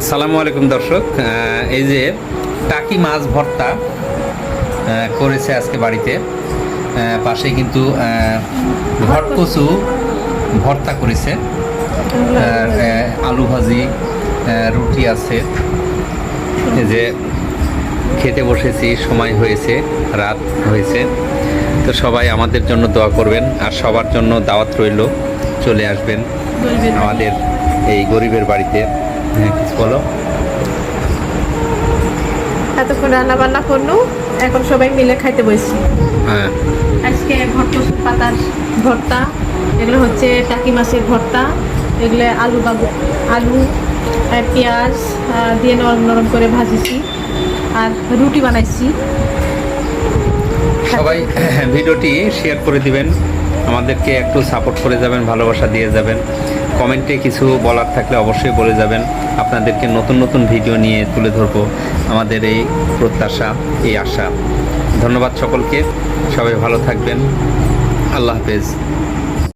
আসসালামু আলাইকুম দর্শক। এই যে টাকি মাছ ভর্তা করেছে আজকে বাড়িতে। পাশে কিন্তু ঘটকচু ভর্তা করেছে। আর আলু ভাজি রুটি আছে। এই যে খেতে বসেছি সময় হয়েছে রাত হয়েছে। তো সবাই আমাদের জন্য দোয়া করবেন আর সবার জন্য দাওয়াত রইল চলে আসবেন আমাদের এই গরিবের বাড়িতে। হ্যাঁ কিছু বলো? এতক্ষণ রান্না বান্না করল এখন সবাই মিলে খাইতে বসছি। হ্যাঁ। আজকে পাতার ভর্তা এগুলো হচ্ছে টাকি মাছের ভর্তা এগুলো আলু বাবু আলু পেঁয়াজ দিয়ে নরম নরম করে ভাজিছি আর রুটি বানাইছি। সবাই ভিডিওটি শেয়ার করে দিবেন আমাদেরকে একটু সাপোর্ট করে যাবেন ভালোবাসা দিয়ে যাবেন। কমেন্টে কিছু বলার থাকলে অবশ্যই বলে যাবেন। আপনাদেরকে নতুন নতুন ভিডিও নিয়ে তুলে ধরব। আমাদের এই প্রত্যাশা, এই আশা। ধন্যবাদ সকলকে। সবাই ভালো থাকবেন। আল্লাহ হাফেজ।